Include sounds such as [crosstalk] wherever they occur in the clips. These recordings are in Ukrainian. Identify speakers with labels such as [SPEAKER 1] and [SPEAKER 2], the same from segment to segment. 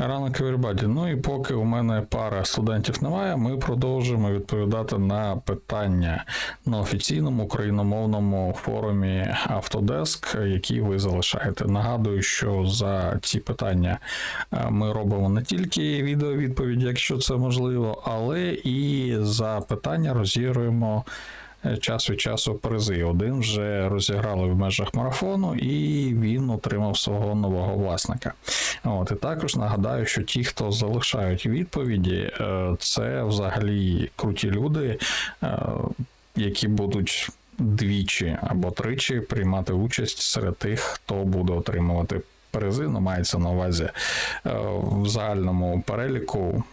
[SPEAKER 1] Ранок everybody. Ну і поки у мене пара студентів немає, ми продовжуємо відповідати на питання на офіційному україномовному форумі Autodesk, які ви залишаєте. Нагадую, що за ці питання е, ми робимо не тільки відеовідповіді, якщо це можливо, але і за питання розігруємо. Е, Час від часу призи. Один вже розіграли в межах марафону, і він отримав свого нового власника. От, і також нагадаю, що ті, хто залишають відповіді, е, це взагалі круті люди, е, які будуть двічі або тричі приймати участь серед тих, хто буде отримувати призи. Ну, мається на увазі в загальному переліку.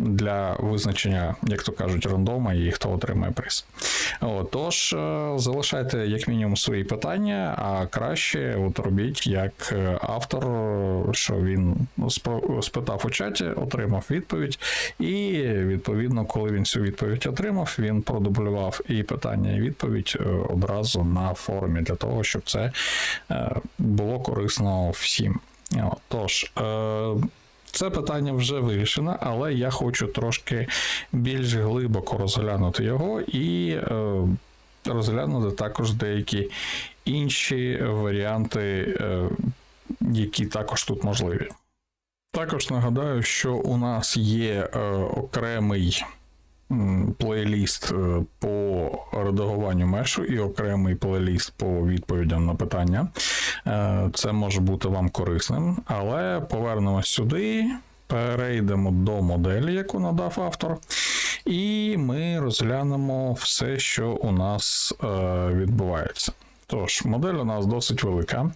[SPEAKER 1] Для визначення, як то кажуть, рандома і хто отримає приз. От, тож, е, залишайте як мінімум свої питання, а краще от робіть як е, автор, що він спитав у чаті, отримав відповідь, і відповідно, коли він цю відповідь отримав, він продублював і питання, і відповідь е, одразу на форумі для того, щоб це було корисно всім. Тож. Це питання вже вирішено, але я хочу трошки більш глибоко розглянути його і е, розглянути також деякі інші варіанти, е, які також тут можливі. Також нагадаю, що у нас є е, окремий плейліст е, по редагуванню мешу і окремий плейліст по відповідям на питання. Е, Це може бути вам корисним, але повернемось сюди, перейдемо до моделі, яку надав автор, і ми розглянемо все, що у нас е, відбувається. Тож, модель у нас досить велика,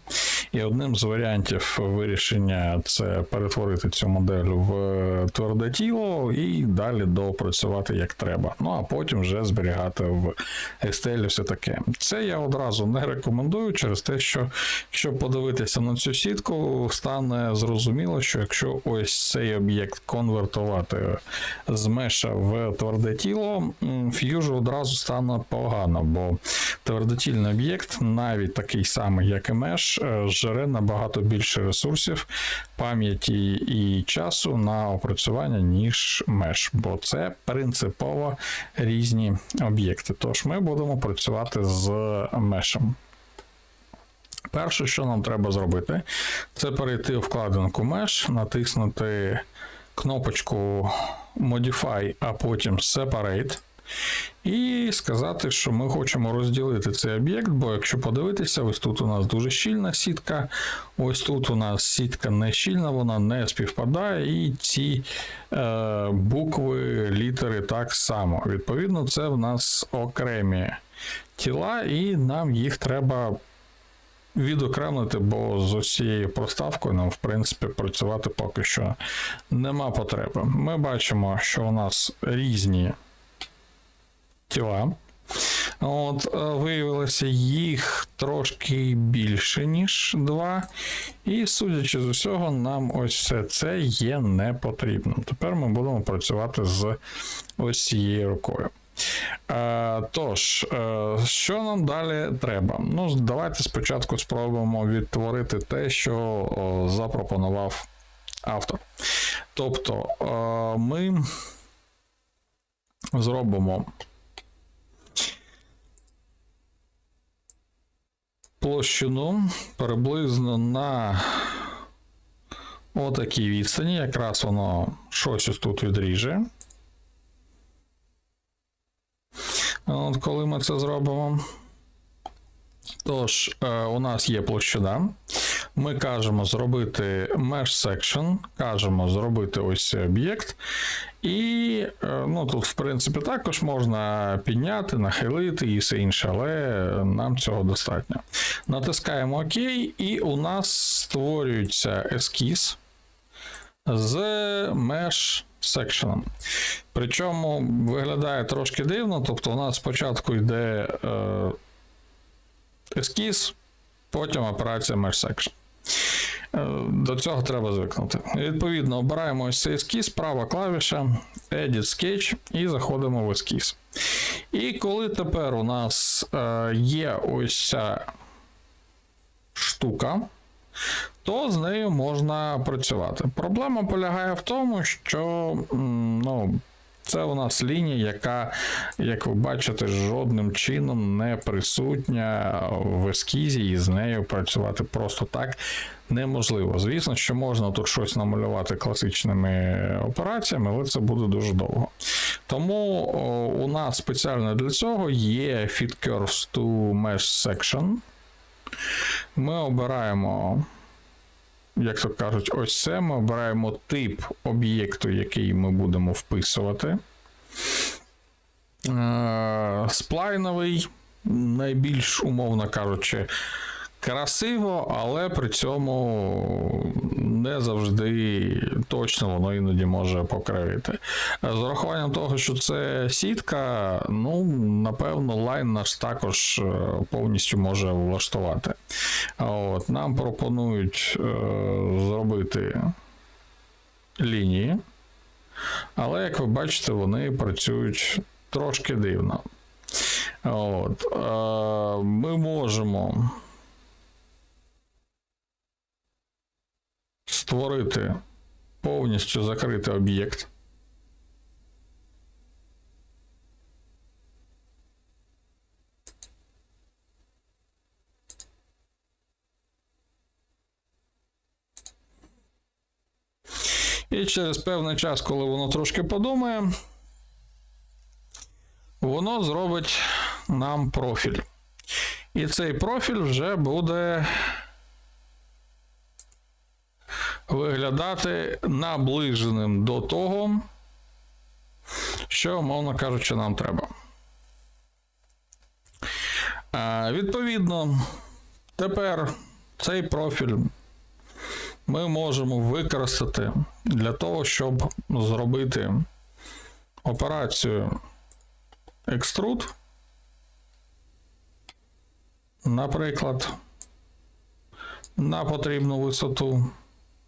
[SPEAKER 1] і одним з варіантів вирішення це перетворити цю модель в тверде тіло і далі доопрацювати як треба. Ну а потім вже зберігати в Excel все таке. Це я одразу не рекомендую через те, що якщо подивитися на цю сітку, стане зрозуміло, що якщо ось цей об'єкт конвертувати з меша в тверде тіло, ф'южу одразу стане погано, бо твердотільний об'єкт, навіть такий самий, як і меш, жере набагато більше ресурсів, пам'яті і часу на опрацювання, ніж меш, бо це принципово різні об'єкти. Тож ми будемо працювати з мешем. Перше, що нам треба зробити, це перейти у вкладинку Mesh, натиснути кнопочку Modify, а потім Separate. І сказати, що ми хочемо розділити цей об'єкт, бо якщо подивитися, ось тут у нас дуже щільна сітка, ось тут у нас сітка не щільна, вона не співпадає, і ці е, букви, літери так само. Відповідно, це в нас окремі тіла, і нам їх треба відокремити, бо з усією проставкою нам, в принципі, працювати поки що нема потреби. Ми бачимо, що у нас різні тіла. От, е, виявилося їх трошки більше, ніж два. І, судячи з усього, нам ось все це є не потрібно. Тепер ми будемо працювати з ось цією рукою. Е, тож, е, що нам далі треба? Ну, давайте спочатку спробуємо відтворити те, що запропонував автор. Тобто, ми зробимо площину приблизно на отакій відстані, якраз воно щось ось тут відріже. От коли ми це зробимо. Тож, е, у нас є площина. Ми кажемо зробити mesh section, кажемо зробити ось цей об'єкт. І е, ну, тут, в принципі, також можна підняти, нахилити і все інше, але нам цього достатньо. Натискаємо ОК, і у нас створюється ескіз з mesh section. Причому виглядає трошки дивно, тобто у нас спочатку йде е, ескіз, потім операція mesh section. Е, До цього треба звикнути. Відповідно, обираємо ось цей ескіз, права клавіша, Edit Sketch і заходимо в ескіз. І коли тепер у нас е, є ось ця штука, то з нею можна працювати. Проблема полягає в тому, що ну, це у нас лінія, яка, як ви бачите, жодним чином не присутня в ескізі, і з нею працювати просто так неможливо. Звісно, що можна тут щось намалювати класичними операціями, але це буде дуже довго. Тому о, у нас спеціально для цього є Fit Curves to Mesh Section. Ми обираємо, як то кажуть, ось це. Ми обираємо тип об'єкту, який ми будемо вписувати. Е, Сплайновий, найбільш, умовно кажучи, красиво, але при цьому не завжди точно воно іноді може покривити. З урахуванням того, що це сітка, ну, напевно, лайн наш також е, повністю може влаштувати. От, нам пропонують е, зробити лінії, але, як ви бачите, вони працюють трошки дивно. От, е, ми можемо створити повністю закритий об'єкт. І через певний час, коли воно трошки подумає, воно зробить нам профіль. І цей профіль вже буде виглядати наближеним до того, що, умовно кажучи, нам треба. Відповідно, тепер цей профіль ми можемо використати для того, щоб зробити операцію екструд. Наприклад, на потрібну висоту.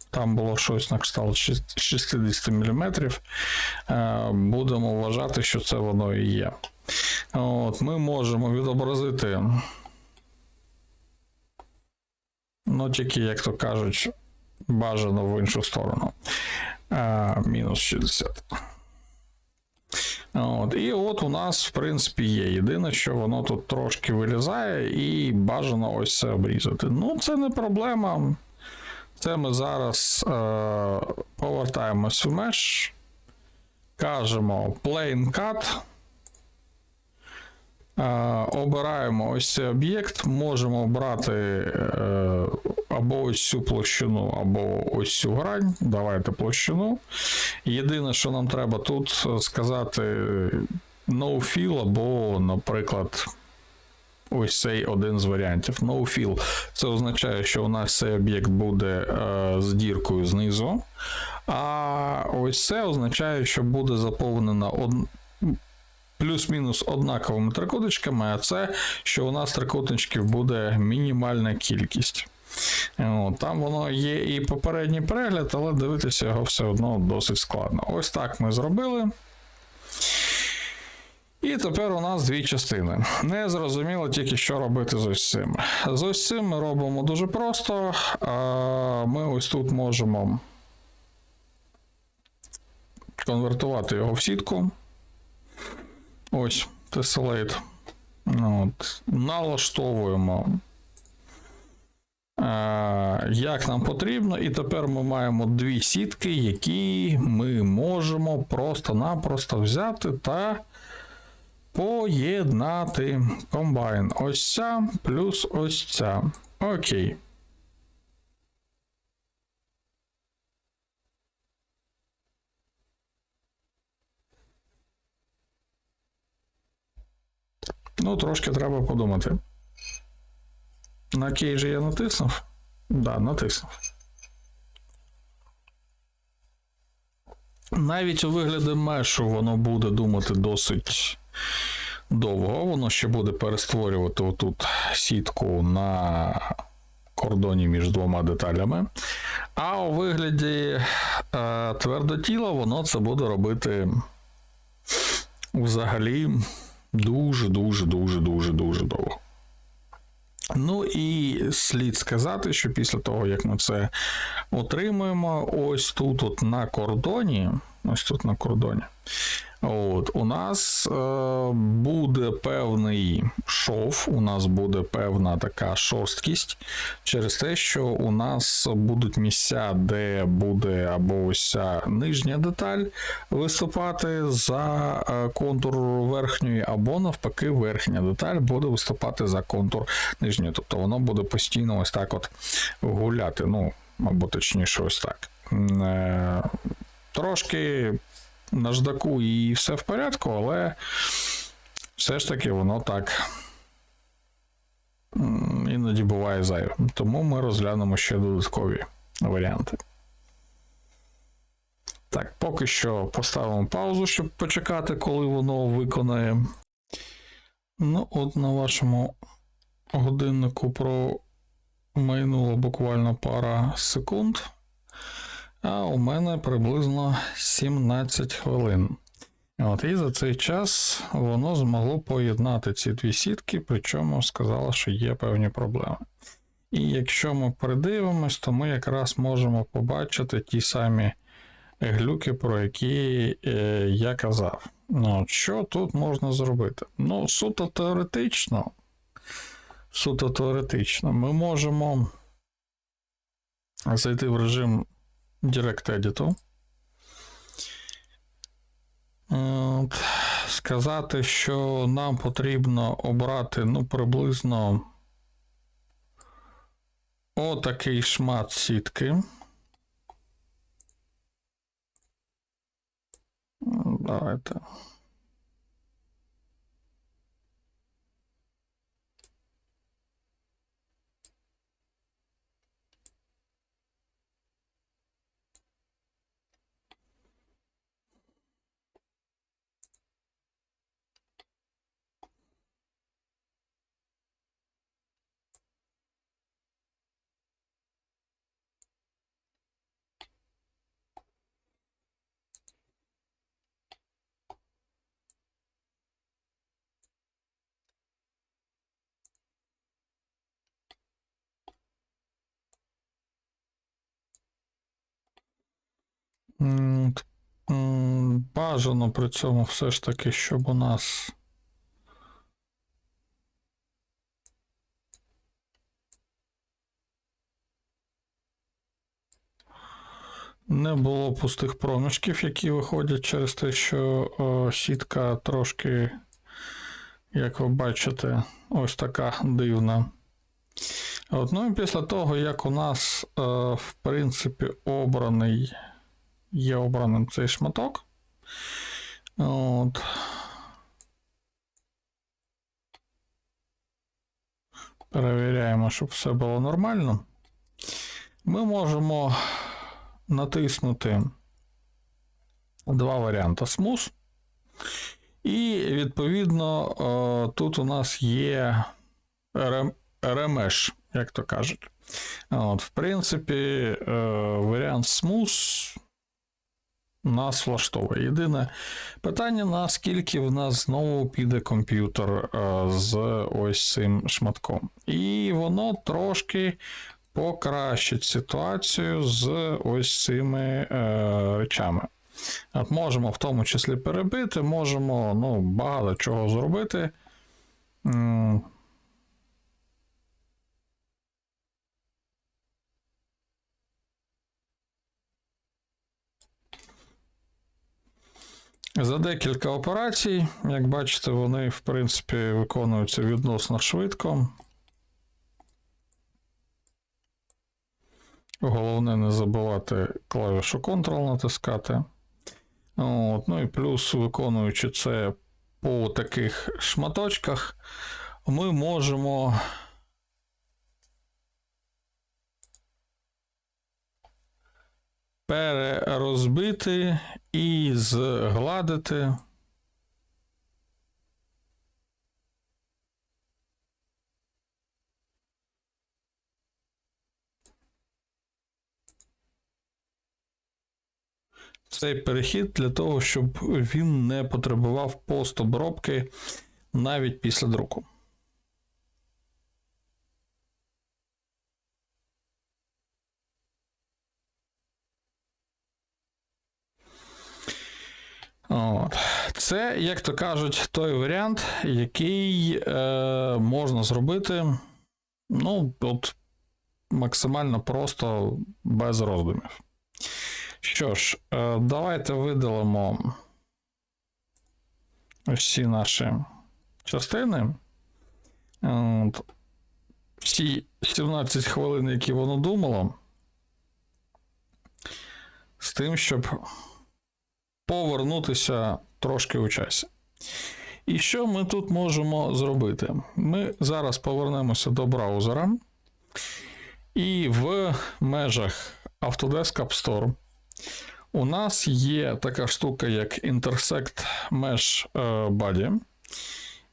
[SPEAKER 1] Там було щось на кшталт 60 мм. Будемо вважати, що це воно і є. От, Ми можемо відобразити, ну, тільки, як то кажуть, бажано в іншу сторону. Мінус 60. От, і от у нас, в принципі, є. Єдине, що воно тут трошки вилізає, і бажано ось це обрізати. Ну, це не проблема. Це ми зараз е, повертаємось в меш, кажемо plain cut. Е, обираємо ось цей об'єкт, можемо обрати е, або ось цю площину, або ось цю грань. Давайте площину. Єдине, що нам треба тут сказати no fill, або, наприклад, ось цей один з варіантів. No fill. Це означає, що у нас цей об'єкт буде е, з діркою знизу. А ось це означає, що буде заповнена од... плюс-мінус однаковими трикутничками, а це, що у нас трикутничків буде мінімальна кількість. Там воно є і попередній перегляд, але дивитися його все одно досить складно. Ось так ми зробили. І тепер у нас дві частини. Не зрозуміло тільки, що робити з ось цим. З ось цим ми робимо дуже просто. Ми ось тут можемо конвертувати його в сітку. Ось, Tessellate. От. Налаштовуємо. е, Як нам потрібно, і тепер ми маємо дві сітки, які ми можемо просто-напросто взяти та Поєднати комбайн. Ось ця плюс ось ця. Окей. Ну, трошки треба подумати. На кей же я натиснув? Да, натиснув. Навіть у вигляді мешу воно буде думати досить довго. Воно ще буде перестворювати отут сітку на кордоні між двома деталями. А у вигляді е, твердотіла воно це буде робити взагалі дуже-дуже дуже дуже дуже довго. Ну і слід сказати, що після того, як ми це отримуємо, ось тут, от на кордоні, ось тут на кордоні, от, у нас е, буде певний шов, у нас буде певна така шорсткість через те, що у нас будуть місця, де буде або ось нижня деталь виступати за е, контур верхньої, або навпаки, верхня деталь буде виступати за контур нижньої. Тобто воно буде постійно ось так от гуляти. Ну, або точніше, ось так. Е, Трошки наждаку і все в порядку, але все ж таки воно так іноді буває зайвим. Тому ми розглянемо ще додаткові варіанти. Так, поки що поставимо паузу, щоб почекати, коли воно виконає. Ну, от на вашому годиннику промайнуло буквально пара секунд. А у мене приблизно 17 хвилин. От, і за цей час воно змогло поєднати ці дві сітки, причому сказало, що є певні проблеми. І якщо ми придивимось, то ми якраз можемо побачити ті самі глюки, про які е, я казав. Ну, що тут можна зробити? Ну, суто теоретично, суто теоретично, ми можемо зайти в режим Direct Edit. Сказати, що нам потрібно обрати ну, приблизно отакий шмат сітки. Давайте. Бажано при цьому все ж таки, щоб у нас. Не було пустих проміжків, які виходять через те, що о, сітка трошки, як ви бачите, ось така дивна. От, ну і після того, як у нас, е, в принципі, обраний є обраним цей шматок. От. Перевіряємо, щоб все було нормально. Ми можемо натиснути два варіанти смуз. І, відповідно, е, тут у нас є рем- ремеш, як то кажуть. От, в принципі, е, варіант смуз нас влаштовує. Єдине питання, наскільки в нас знову піде комп'ютер е, з ось цим шматком. І воно трошки покращить ситуацію з ось цими е, речами. От можемо в тому числі перебити, можемо ну, багато чого зробити. За декілька операцій, як бачите, вони, в принципі, виконуються відносно швидко. Головне не забувати клавішу Ctrl натискати. От, ну і плюс, виконуючи це по таких шматочках, ми можемо перерозбити і згладити. Цей перехід для того, щоб він не потребував постобробки навіть після друку. От. Це, як то кажуть, той варіант, який е, можна зробити, ну, от максимально просто без роздумів. Що ж, е, давайте видалимо всі наші частини. От. Всі 17 хвилин, які воно думало, з тим, щоб повернутися трошки у часі. І що ми тут можемо зробити? Ми зараз повернемося до браузера, і в межах Autodesk App Store у нас є така штука, як Intersect Mesh е, Body.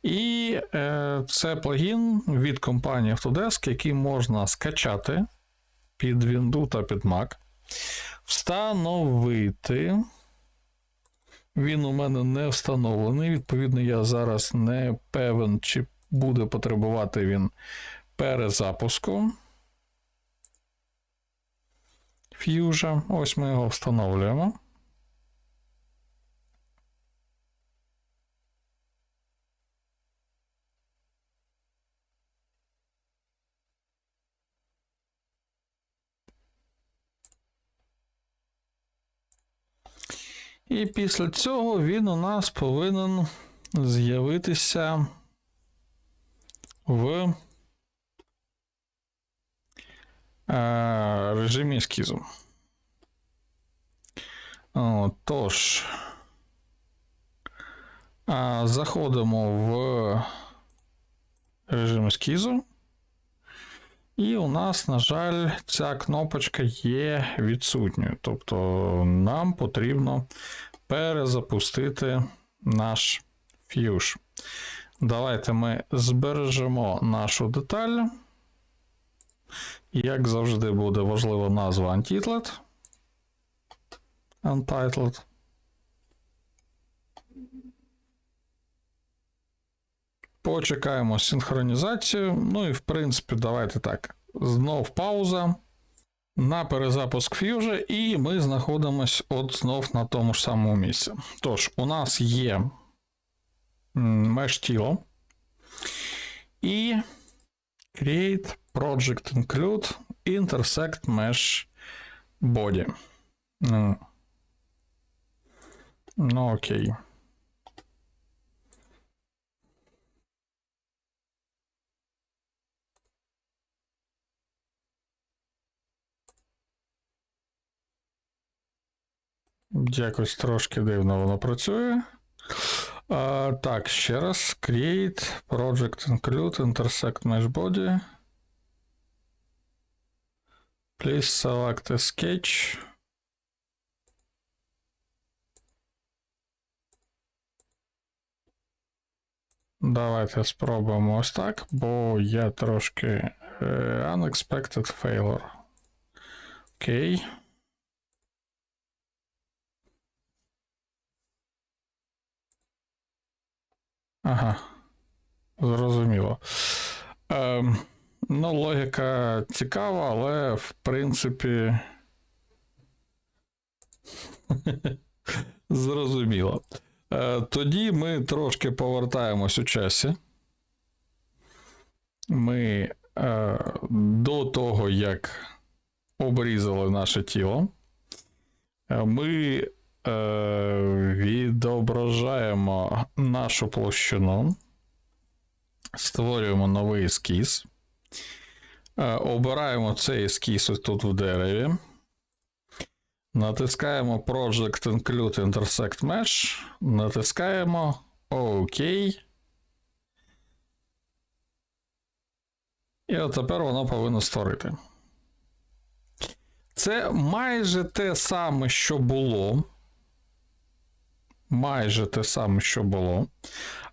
[SPEAKER 1] І е, це плагін від компанії Autodesk, який можна скачати під Windows та під Mac, встановити. Він у мене не встановлений. Відповідно, я зараз не певен, чи буде потребувати він перезапуску. Fusion. Ось ми його встановлюємо. І після цього він у нас повинен з'явитися в е, режимі ескізу. Тож, заходимо в режим ескізу. І у нас, на жаль, ця кнопочка є відсутньою. Тобто нам потрібно перезапустити наш Fuge. Давайте ми збережемо нашу деталь. Як завжди, буде важлива назва Untitled. Untitled. Почекаємо синхронізацію. Ну і в принципі, давайте так. Знов пауза. На перезапуск Fuge, і ми знаходимося от знов на тому ж самому місці. Тож, у нас є меш тіло. І Create Project Include Intersect Mesh Body. Ну окей. Якось трошки дивно воно працює. А, так, ще раз. Create, Project Include, Intersect Mesh Body. Please select a sketch. Давайте спробуємо ось так, бо є трошки е, unexpected failure. Окей. Ага. Зрозуміло. Ем, ну, логіка цікава, але в принципі. [laughs] Зрозуміло. Е, тоді ми трошки повертаємось у часі. Ми е, до того, як обрізали наше тіло, е, ми відображаємо нашу площину, створюємо новий ескіз. Е, обираємо цей ескіз тут в дереві. Натискаємо Project Include Intersect Mesh. Натискаємо ОК. І от тепер воно повинно створити. Це майже те саме, що було. Майже те саме, що було.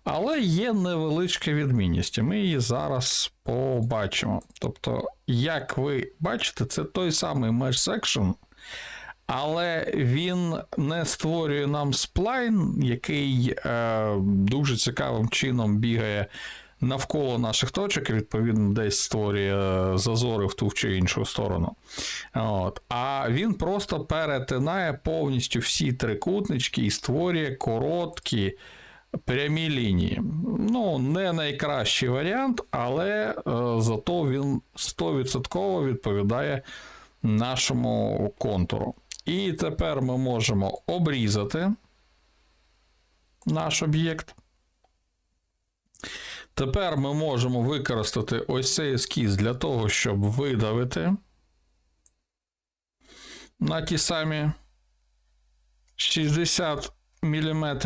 [SPEAKER 1] Але є невеличка відмінність, і ми її зараз побачимо. Тобто, як ви бачите, це той самий Mesh Section, але він не створює нам сплайн, який е, дуже цікавим чином бігає навколо наших точок, відповідно десь створює зазори в ту чи іншу сторону. От. А він просто перетинає повністю всі трикутнички і створює короткі прямі лінії. Ну, не найкращий варіант, але е, зато він 100% відповідає нашому контуру. І тепер ми можемо обрізати наш об'єкт. Тепер ми можемо використати ось цей ескіз для того, щоб видавити на ті самі 60 мм.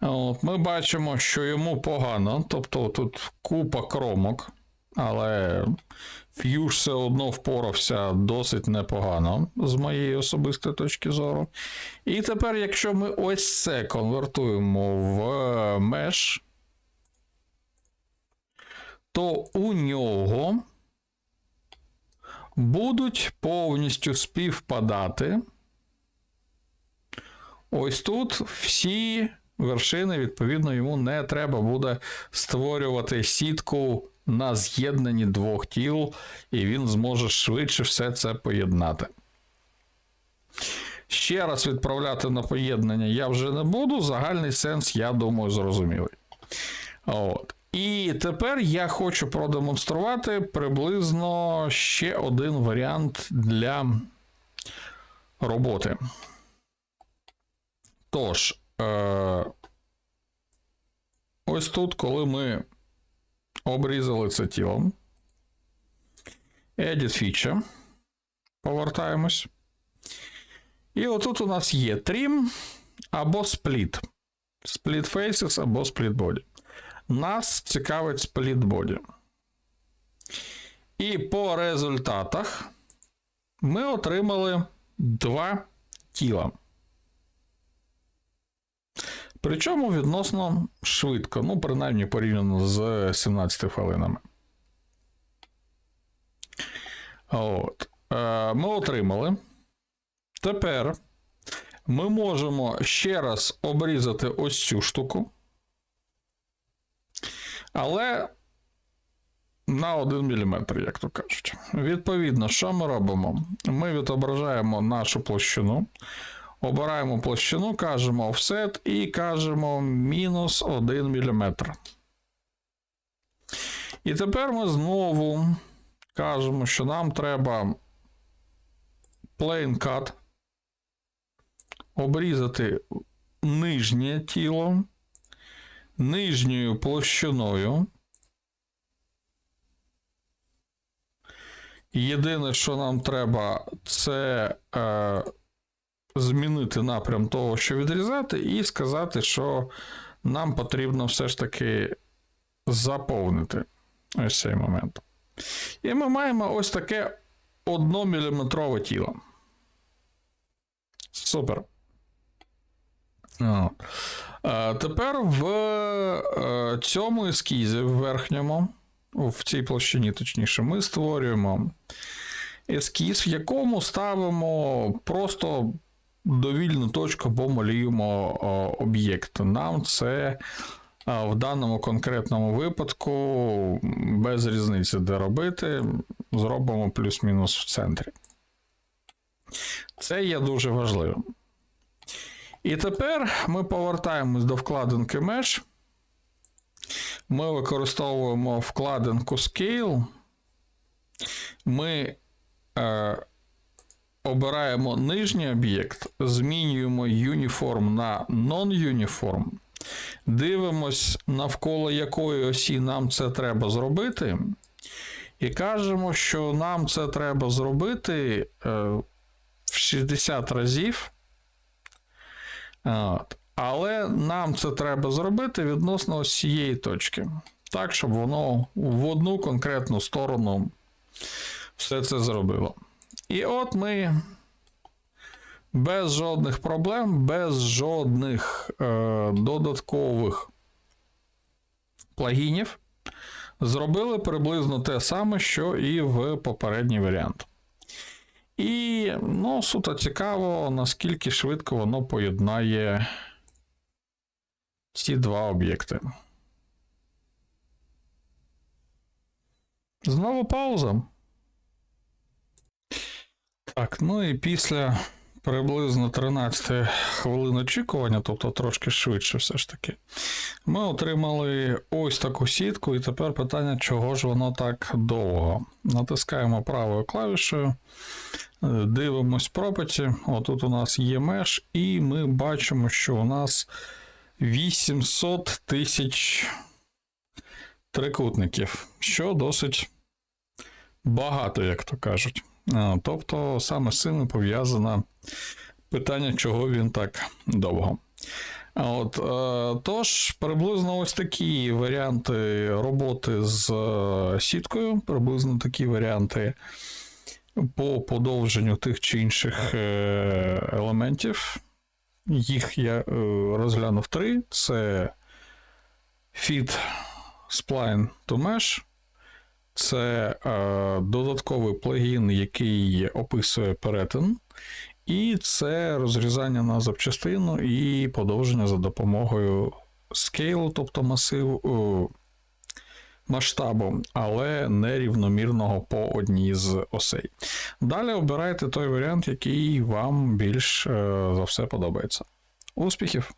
[SPEAKER 1] От, Ми бачимо, що йому погано, тобто тут купа кромок, але Ф'юж все одно впорався досить непогано з моєї особистої точки зору. І тепер, якщо ми ось це конвертуємо в меш, то у нього будуть повністю співпадати. Ось тут всі вершини, відповідно, йому не треба буде створювати сітку на з'єднанні двох тіл, і він зможе швидше все це поєднати. Ще раз відправляти на поєднання я вже не буду. Загальний сенс, я думаю, зрозумілий. От. І тепер я хочу продемонструвати приблизно ще один варіант для роботи. Тож, е- ось тут, коли ми обрізали це тілом. Edit Feature. Повертаємось. І отут у нас є Trim або Split. Split Faces або Split Body. Нас цікавить Split Body. І по результатах ми отримали два тіла. Причому відносно швидко, ну, принаймні порівняно з 17 хвилинами. От. Е, Ми отримали. Тепер ми можемо ще раз обрізати ось цю штуку. Але на 1 мм, як то кажуть. Відповідно, що ми робимо? Ми відображаємо нашу площину. Обираємо площину, кажемо offset і кажемо мінус 1 мм. І тепер ми знову кажемо, що нам треба plane cut, обрізати нижнє тіло нижньою площиною. Єдине, що нам треба, це е, змінити напрям того, що відрізати, і сказати, що нам потрібно все ж таки заповнити ось цей момент. І ми маємо ось таке 1-мм тіло. Супер. А, Тепер в е, цьому ескізі, в верхньому, в цій площині, точніше, ми створюємо ескіз, в якому ставимо просто довільну точку або малюємо об'єкт. Нам це в даному конкретному випадку без різниці, де робити, зробимо плюс-мінус в центрі. Це є дуже важливим. І тепер ми повертаємось до вкладинки Mesh. Ми використовуємо вкладинку Scale. Ми е, обираємо нижній об'єкт, змінюємо Uniform на Non-Uniform. Дивимось, навколо якої осі нам це треба зробити. І кажемо, що нам це треба зробити е, в 60 разів. Але нам це треба зробити відносно ось цієї точки. Так, щоб воно в одну конкретну сторону все це зробило. І от ми без жодних проблем, без жодних е, додаткових плагінів зробили приблизно те саме, що і в попередній варіант. І ну, суто цікаво, наскільки швидко воно поєднає ці два об'єкти. Знову пауза. Так, ну і після приблизно 13 хвилин очікування, тобто трошки швидше все ж таки, ми отримали ось таку сітку, і тепер питання, чого ж воно так довго. Натискаємо правою клавішею, е, дивимось пропиті. Отут у нас є меш, і ми бачимо, що у нас 800 тисяч трикутників, що досить багато, як то кажуть. Тобто саме з цим пов'язане питання, чого він так довго. От, е, тож, приблизно ось такі варіанти роботи з е, сіткою, приблизно такі варіанти по подовженню тих чи інших е, елементів. Їх я розглянув три: це Feed Spline to Mesh, це е, додатковий плагін, який описує перетин, і це розрізання на запчастину і подовження за допомогою скейлу, тобто масиву о, масштабу, але нерівномірного по одній з осей. Далі обирайте той варіант, який вам більш е, за все подобається. Успіхів!